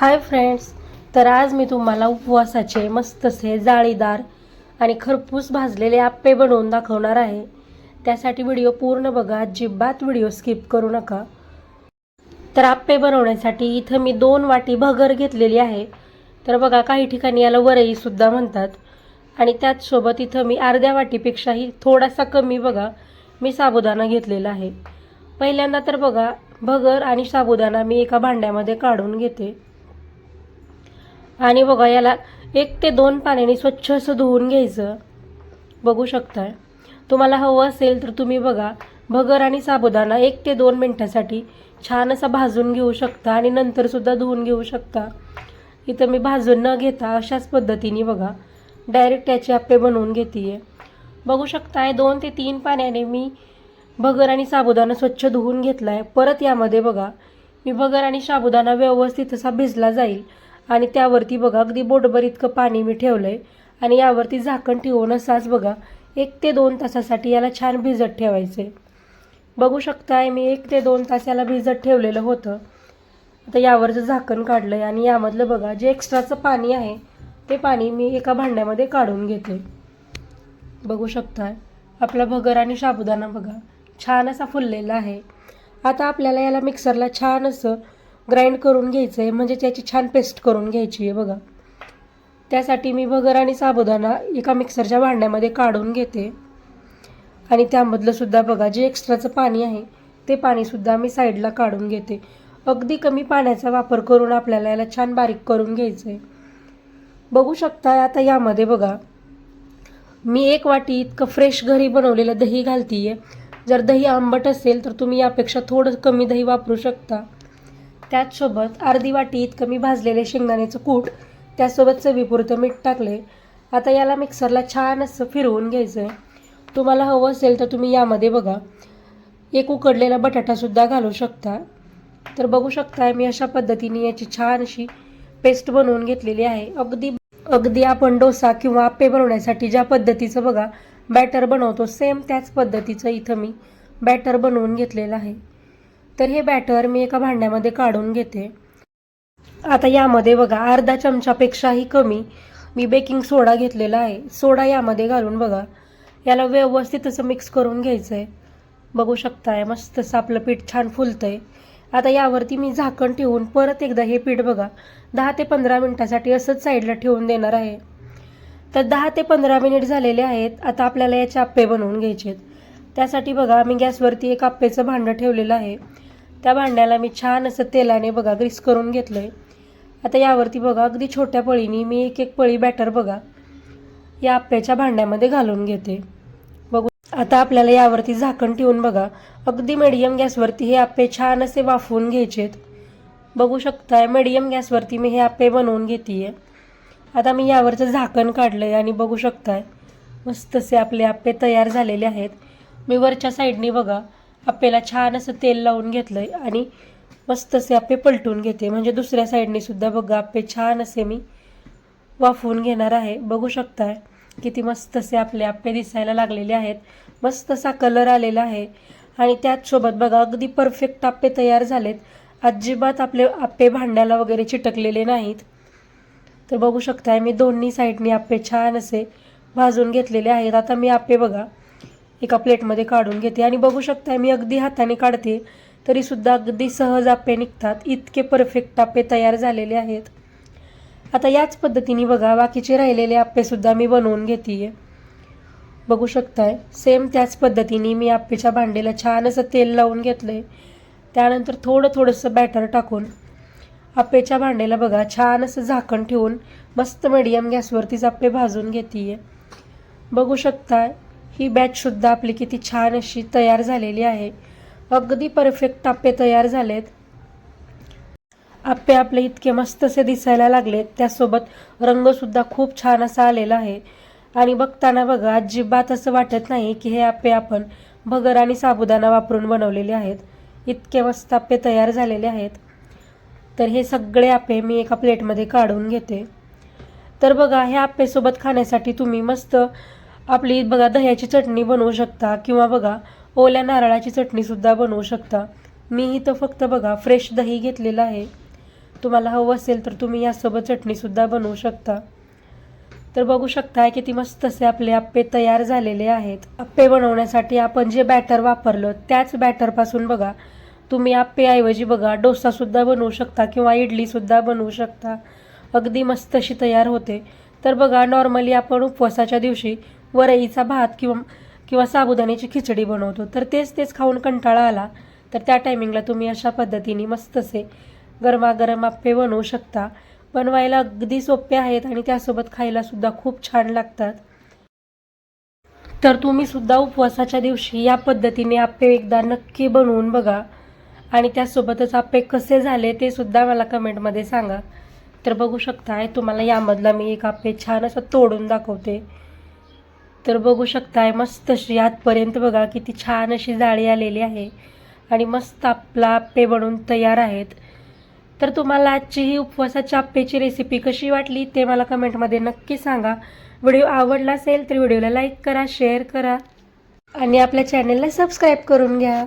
Hi friends तर आज मी तुम्हाला उपवासाचे मस्तसे जाळीदार आणि खरपूस भाजलेले आप्पे बनवून दाखवणार आहे. त्यासाठी व्हिडिओ पूर्ण बघा अजिबात व्हिडिओ स्किप करू नका. तर आप्पे बनवण्यासाठी इथं मी दोन वाटी भगर घेतलेली आहे. तर बघा काही ठिकाणी याला वरईसुद्धा म्हणतात. आणि त्याचसोबत इथं मी अर्ध्या वाटीपेक्षाही थोडासा कमी बघा मी साबुदाणा घेतलेला आहे. पहिल्यांदा तर बघा भगर आणि साबुदाणा मी एका भांड्यामध्ये काढून घेते. आणि बघा याला एक ते दोन पाण्याने स्वच्छ असं धुवून घ्यायचं. बघू शकताय. तुम्हाला हवं असेल तर तुम्ही बघा भगर आणि साबुदाणा एक ते दोन मिनटासाठी छान असा भाजून घेऊ शकता आणि नंतरसुद्धा धुवून घेऊ शकता. इथं मी भाजून न घेता अशाच पद्धतीने बघा डायरेक्ट याचे आपे बनवून घेते बघू शकताय दोन ते तीन पाण्याने मी भगर आणि साबुदाणा स्वच्छ धुवून घेतला आहे परत यामध्ये बघा मी भगर आणि साबुदाणा व्यवस्थित असा भिजला जाईल. आणि त्यावरती बघा अगदी बोटभर इतकं पाणी मी ठेवलं आहे आणि यावरती झाकण ठेवून असाच बघा एक ते दोन तासासाठी याला छान भिजत ठेवायचं आहे बघू शकताय मी एक ते दोन तास याला भिजत ठेवलेलं होतं. आता यावरचं झाकण काढलं आहे आणि यामधलं बघा जे एक्स्ट्राचं पाणी आहे ते पाणी मी एका भांड्यामध्ये काढून घेते बघू शकताय. आपला भगर आणि साबुदाणा बघा छान असा फुललेला आहे. आता आपल्याला याला मिक्सरला छान असं ग्राइंड करून घ्यायचं आहे म्हणजे त्याची छान पेस्ट करून घ्यायची आहे बघा. त्यासाठी मी बगर आणि साबुदाणा एका मिक्सरच्या भांड्यामध्ये काढून घेते. आणि त्यामधलं सुद्धा बघा जे एक्स्ट्राचं पाणी आहे ते पाणीसुद्धा मी साईडला काढून घेते. अगदी कमी पाण्याचा वापर करून आपल्याला याला छान बारीक करून घ्यायचं आहे बघू शकता आता यामध्ये बघा मी एक वाटी इतकं फ्रेश घरी बनवलेलं दही घालतीये. जर दही आंबट असेल तर तुम्ही यापेक्षा थोडं कमी दही वापरू शकता. त्याचसोबत अर्धी वाटी इतकं मी भाजलेले शेंगदाण्याचं कूट त्यासोबत चवीपुरतं मीठ टाकले आता याला मिक्सरला छान असं फिरवून घ्यायचं आहे तुम्हाला हवं असेल तर तुम्ही यामध्ये बघा. एक उकडलेला बटाटासुद्धा घालू शकता. तर बघू शकताय मी अशा पद्धतीने याची छान अशी पेस्ट बनवून घेतलेली आहे. अगदी अगदी आपण डोसा किंवा आप्पे बनवण्यासाठी ज्या पद्धतीचं बघा बॅटर बनवतो सेम त्याच पद्धतीचं इथं मी बॅटर बनवून घेतलेलं आहे. तर हे बॅटर मी एका भांड्यामध्ये काढून घेते. आता यामध्ये बघा अर्धा चमचापेक्षाही कमी मी बेकिंग सोडा घेतलेला आहे. सोडा यामध्ये घालून बघा याला व्यवस्थित असं मिक्स करून घ्यायचं आहे बघू शकताय मस्त असं आपलं पीठ छान फुलतं आहे आता यावरती मी झाकण ठेवून परत एकदा हे पीठ बघा दहा ते पंधरा मिनटासाठी असंच साईडला ठेवून देणार आहे. तर दहा ते पंधरा मिनिट झालेले आहेत आता आपल्याला याचे आप्पे बनवून घ्यायचे आहेत त्यासाठी बघा मी गॅसवरती एक आप्पेचं भांडं ठेवलेलं आहे. त्या भांड्याला मी छान असं तेलाने बघा ग्रीस करून घेतलं आहे आता यावरती बघा अगदी छोट्या पळीनी मी एक एक पळी बॅटर बघा या आप्याच्या भांड्यामध्ये घालून घेते. बघू. आता आपल्याला यावरती झाकण ठेवून बघा अगदी मिडियम गॅसवरती हे आप्पे छान असे वाफवून घ्यायचेत. बघू शकताय मिडियम गॅसवरती मी हे आप्पे बनवून घेते आता मी यावरचं झाकण काढलं आहे आणि बघू शकताय मस्त असे आपले आप्पे तयार झालेले आहेत. मी वरच्या साईडनी बघा आप्पेला छान असं तेल लावून घेतलं आहे आणि मस्त असे आप्पे पलटून घेते. म्हणजे दुसऱ्या साईडने सुद्धा बघा आप्पे छान असे मी वाफवून घेणार आहे. बघू शकताय किती मस्त असे आपले आप्पे दिसायला लागलेले आहेत. मस्त असा कलर आलेला आहे. आणि त्याचसोबत बघा अगदी परफेक्ट आप्पे तयार झालेत. अजिबात आपले आप्पे भांड्याला वगैरे चिटकलेले नाहीत. तर बघू शकताय मी दोन्ही साईडनी आप्पे छान असे भाजून घेतलेले आहेत. आता मी आप्पे बघा एका प्लेटमध्ये काढून घेते. आणि बघू शकता मी अगदी हाताने काढते तरीसुद्धा अगदी सहज आप्पे निघतात. इतके परफेक्ट आप्पे तयार झालेले आहेत. आता याच पद्धतीने बघा बाकीचे राहिलेले आप्पेसुद्धा मी बनवून घेते बघू शकताय सेम त्याच पद्धतीने मी आप्पेच्या भांडेला छान असं तेल लावून घेतलं आहे त्यानंतर थोडं थोडंसं बॅटर टाकून आप्पेच्या भांडेला बघा छान असं झाकण ठेवून मस्त मिडियम गॅसवरतीच आप्पे भाजून घेते बघू शकताय ही बॅचसुद्धा आपली किती छान अशी तयार झालेली आहे. अगदी परफेक्ट आप्पे तयार झालेत. आप्पे आपले इतके मस्त असे दिसायला लागलेत. त्यासोबत रंगसुद्धा खूप छान असा आलेला आहे. आणि बघताना बघा अजिबात असं वाटत नाही की हे आप्पे आपण भगर आणि साबुदाणा वापरून बनवलेले आहेत. इतके मस्त आप्पे तयार झालेले आहेत. तर हे सगळे आप्पे मी एका प्लेटमध्ये काढून घेते. तर बघा हे आप्पेसोबत खाण्यासाठी तुम्ही मस्त आपली बघा दह्याची चटणी बनवू शकता किंवा बघा ओल्या नारळाची चटणीसुद्धा बनवू शकता. मी इथं फक्त बघा फ्रेश दही घेतलेलं आहे. तुम्हाला हवं असेल तर तुम्ही यासोबत चटणीसुद्धा बनवू शकता. तर बघू शकता किती मस्त असे आपले आप्पे तयार झालेले आहेत. आप्पे बनवण्यासाठी आपण जे बॅटर वापरलं त्याच बॅटरपासून बघा तुम्ही आप्पेऐवजी बघा डोसासुद्धा बनवू शकता किंवा इडलीसुद्धा बनवू शकता. अगदी मस्त अशी तयार होते. तर बघा नॉर्मली आपण उपवासाच्या दिवशी वरईचा भात किंवा किंवा साबुदाण्याची खिचडी बनवतो. तर तेच तेच खाऊन कंटाळा आला. तर त्या टायमिंगला तुम्ही अशा पद्धतीने मस्तसे गरमागरम आप्पे बनवू शकता. बनवायला अगदी सोपे आहेत आणि त्यासोबत खायला सुद्धा खूप छान लागतात. तर तुम्ही सुद्धा उपवासाच्या दिवशी या पद्धतीने आप्पे एकदा नक्की बनवून बघा. आणि त्यासोबतच आप्पे कसे झाले ते सुद्धा मला कमेंटमध्ये सांगा. तर बघू शकताय तुम्हाला यामधला मी एक आप्पे छान असं तोडून दाखवते. तर बघू शकताय मस्त अशी आतपर्यंत बघा किती छान अशी जाळी आलेली आहे आणि मस्त आपला आप्पे बनवून तयार आहेत. तर तुम्हाला आजची ही उपवासाच्या आप्पेची रेसिपी कशी वाटली ते मला कमेंटमध्ये नक्की सांगा. व्हिडिओ आवडला असेल तर व्हिडिओला लाईक करा शेअर करा आणि आपल्या चॅनलला सबस्क्राईब करून घ्या.